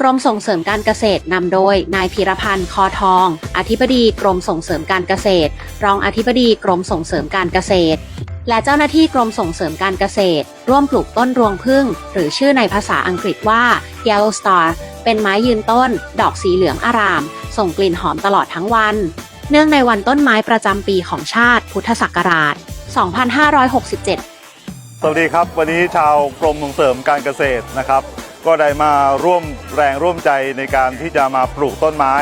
กรมส่งเสริมการเกษตรนำโดย นายพีรพันธ์คอทอง อธิบดีกรมส่งเสริมการเกษตร รองอธิบดีกรมส่งเสริมการเกษตร และเจ้าหน้าที่กรมส่งเสริมการเกษตร ร่วมปลูกต้นรวงพึ่ง หรือชื่อในภาษาอังกฤษว่า Yellow Star เป็นไม้ยืนต้น ดอกสีเหลืองอาราม ส่งกลิ่นหอมตลอดทั้งวัน เนื่องในวันต้นไม้ประจำปีของชาติ พุทธศักราช 2567 สวัสดีครับ วันนี้ชาวกรมส่งเสริมการเกษตรนะครับ ก็ได้มาร่วมแรงร่วมใจในการที่จะมาปลูกต้นไม้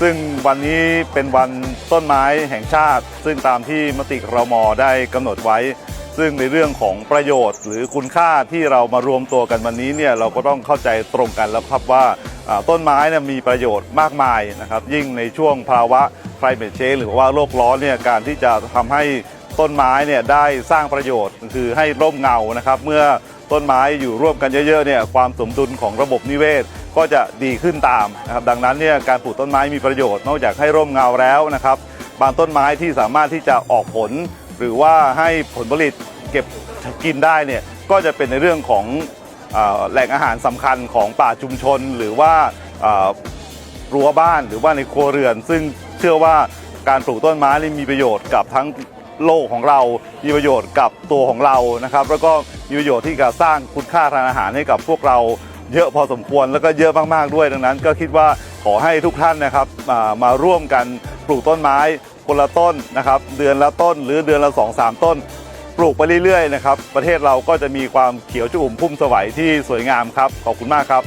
ซึ่งวันนี้เป็นวันต้นไม้แห่งชาติ ซึ่งตามที่มติครมได้กำหนดไว้ ซึ่งในเรื่องของประโยชน์ หรือคุณค่าที่เรามารวมตัวกันวันนี้เนี่ยเราก็ต้องเข้าใจตรงกันแล้วครับว่าอ่าต้นไม้เนี่ยมีประโยชน์มากมายนะครับยิ่งในช่วงภาวะ climate change หรือว่าโลกร้อนเนี่ยการที่จะทำให้ ต้นไม้เนี่ยได้สร้างประโยชน์คือให้ร่มเงานะครับ เมื่อต้นไม้อยู่ร่วมกันเยอะๆเนี่ยความสมดุลของระบบนิเวศ ก็จะดีขึ้นตามนะครับดังนั้นเนี่ยการปลูกต้นไม้มีประโยชน์นอกจากให้ร่มเงาแล้วนะครับ บางต้นไม้ที่สามารถที่จะออกผล หรือว่าให้ผลผลิตเก็บกินได้เนี่ยก็จะเป็นในเรื่องของอแหล่งอาหารสำคัญของป่าชุมชน หรือว่ารั้วบ้านหรือว่าในครัวเรือน ซึ่งเชื่อว่าการปลูกต้นไม้นี่มีประโยชน์กับทั้ง โลกของเรา มีประโยชน์กับตัวของเรานะครับ แล้วก็มีประโยชน์ที่จะสร้างคุณค่าทางอาหารให้กับพวกเราเยอะพอสมควรแล้วก็เยอะมากๆด้วยดังนั้น ก็คิดว่าขอให้ทุกท่านนะครับมามาร่วมกันปลูกต้นไม้คนละต้นนะครับ เดือนละต้นหรือเดือนละสองสามต้น ปลูกไปเรื่อยๆนะครับ ประเทศเราก็จะมีความเขียวชุ่มพุ่มสวัยที่สวยงามครับ ขอบคุณมากครับ